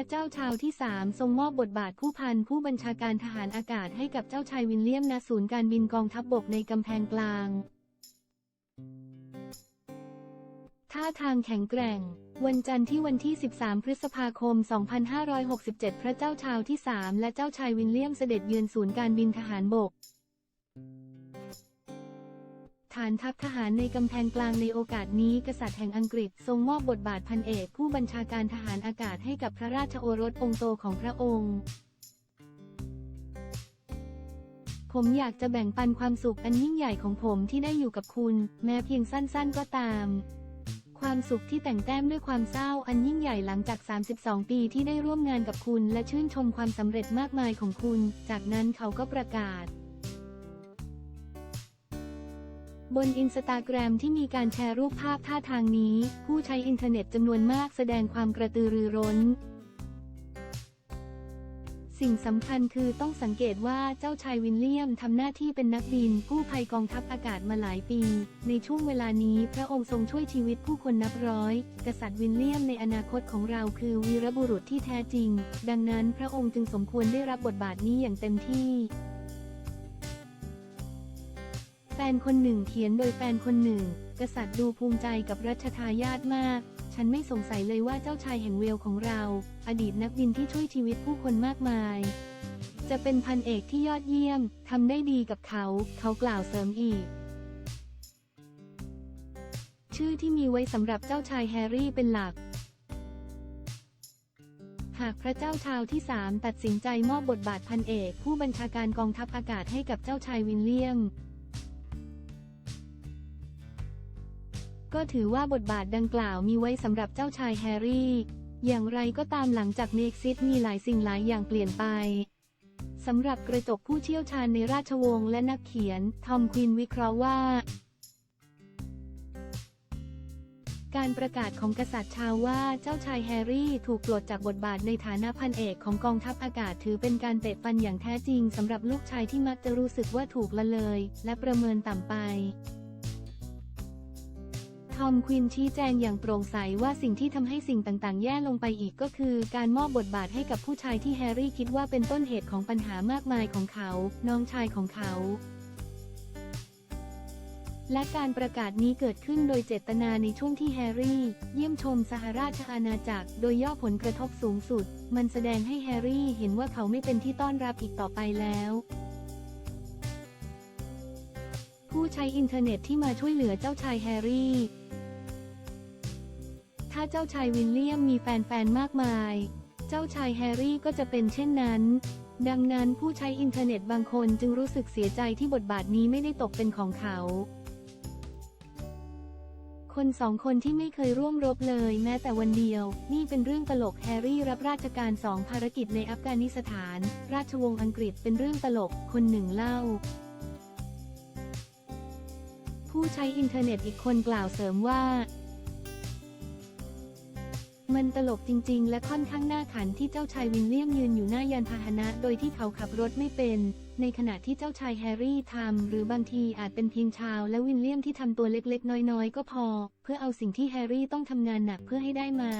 ระเจ้าชาวที่3ทรงมอบบทบาทผู้พันผู้บัญชาการทหารอากาศให้กับเจ้าชายวิลเลียมณศูนย์การบินกองทัพบบกในกำแพงกลาง ท่าทางแข็งแกร่ง วันจันทร์ที่วันที่ 13 พฤษภาคม 2567 พระเจ้าชาวที่3และเจ้าชายวิลเลียมเสด็จเยือนศูนย์การบินทหารบก ฐานทัพทหารในกำแพงกลางในโอกาสนี้กษัตริย์แห่งอังกฤษทรงมอบบทบาทพันเอกผู้บัญชาการทหารอากาศให้กับพระราชโอรสองค์โตของพระองค์ ผมอยากจะแบ่งปันความสุขอันยิ่งใหญ่ของผมที่ได้อยู่กับคุณ แม้เพียงสั้นๆก็ตาม ความสุขที่แต่งแต้มด้วยความเศร้าอันยิ่งใหญ่หลังจาก 32 ปีที่ได้ร่วมงานกับคุณ และชื่นชมความสำเร็จมากมายของคุณ จากนั้นเขาก็ประกาศ บนอินสตาแกรมที่มีการแชร์รูปภาพท่าทางนี้ ผู้ใช้อินเทอร์เน็ตจำนวนมากแสดงความกระตือรือร้น สิ่งสำคัญคือต้องสังเกตว่าเจ้าชายวิลเลียมทำหน้าที่เป็นนักบินกู้ภัยกองทัพอากาศมาหลายปี ในช่วงเวลานี้พระองค์ทรงช่วยชีวิตผู้คนนับร้อย กษัตริย์วิลเลียมในอนาคตของเราคือวีรบุรุษที่แท้จริง ดังนั้นพระองค์จึงสมควรได้รับบทบาทนี้อย่างเต็มที่ ฟนคนหนึ่งเขียนโดยแฟนคนหนึ่ง กษัตริย์ดูภูมิใจกับรัชทายาทมาก ฉันไม่สงสัยเลยว่าเจ้าชายแห่งเวลของเรา อดีตนักบินที่ช่วยชีวิตผู้คนมากมาย จะเป็นพันเอกที่ยอดเยี่ยมทำได้ดีกับเขา เขากล่าวเสริมอีก ชื่อที่มีไว้สำหรับเจ้าชายแฮร์รี่เป็นหลักหากพระเจ้าชาวที่สามตัดสินใจมอบบทบาทพันเอก ผู้บัญชาการกองทัพอากาศให้กับเจ้าชายวิลเลียม ก็ถือว่าบทบาทดังกล่าวมีไว้สำหรับเจ้าชายแฮร์รี่ อย่างไรก็ตามหลังจากเนกซิตมีหลายสิ่งหลายอย่างเปลี่ยนไปสำหรับกระจกผู้เชี่ยวชาญในราชวงศ์และนักเขียน ทอมควินวิเคราะห์ว่า การประกาศของกษัตริย์ชาวว่าเจ้าชายแฮร์รี่ถูกปลดจากบทบาทในฐานะพันเอกของกองทัพอากาศถือเป็นการเตะฟันอย่างแท้จริงสำหรับลูกชายที่มักจะรู้สึกว่าถูกละเลย และประเมินต่ำไป ทอมควินชี้แจงอย่างโปร่งใสว่าสิ่งที่ทำให้สิ่งต่างๆ แย่ลงไปอีกก็คือ การมอบบทบาทให้กับผู้ชายที่แฮร์รี่คิดว่าเป็นต้นเหตุของปัญหามากมายของเขา น้องชายของเขาและการประกาศนี้เกิดขึ้นโดยเจตนาในช่วงที่แฮร์รี่ เยี่ยมชมสหราชอาณาจักร โดยย่อผลกระทบสูงสุด มันแสดงให้แฮร์รี่เห็นว่าเขาไม่เป็นที่ต้อนรับอีกต่อไปแล้ว ผู้ใช้อินเทอร์เน็ตที่มาช่วยเหลือเจ้าชายแฮร์รี่ ถ้าเจ้าชายวิลเลียมมีแฟนๆ มากมาย เจ้าชายแฮร์รี่ก็จะเป็นเช่นนั้น ดังนั้นผู้ใช้อินเทอร์เน็ตบางคนจึงรู้สึกเสียใจที่บทบาทนี้ไม่ได้ตกเป็นของเขา คนสองคนที่ไม่เคยร่วมรบเลยแม้แต่วันเดียว นี่เป็นเรื่องตลกแฮร์รี่รับราชการสองภารกิจในอัฟกานิสถาน ราชวงศ์อังกฤษเป็นเรื่องตลกคนหนึ่งเล่า ผู้ใช้อินเทอร์เน็ตอีกคนกล่าวเสริมว่า มันตลกจริง ๆ และค่อนข้างน่าขันที่เจ้าชายวิลเลียมยืนอยู่หน้ายานพาหนะ โดยที่เขาขับรถไม่เป็น ในขณะที่เจ้าชายแฮร์รี่ทำหรือบางทีอาจเป็นเพียงชาว และวิลเลียมที่ทำตัวเล็กๆ น้อยๆ ก็พอ เพื่อเอาสิ่งที่แฮร์รี่ต้องทำงานหนักเพื่อให้ได้มา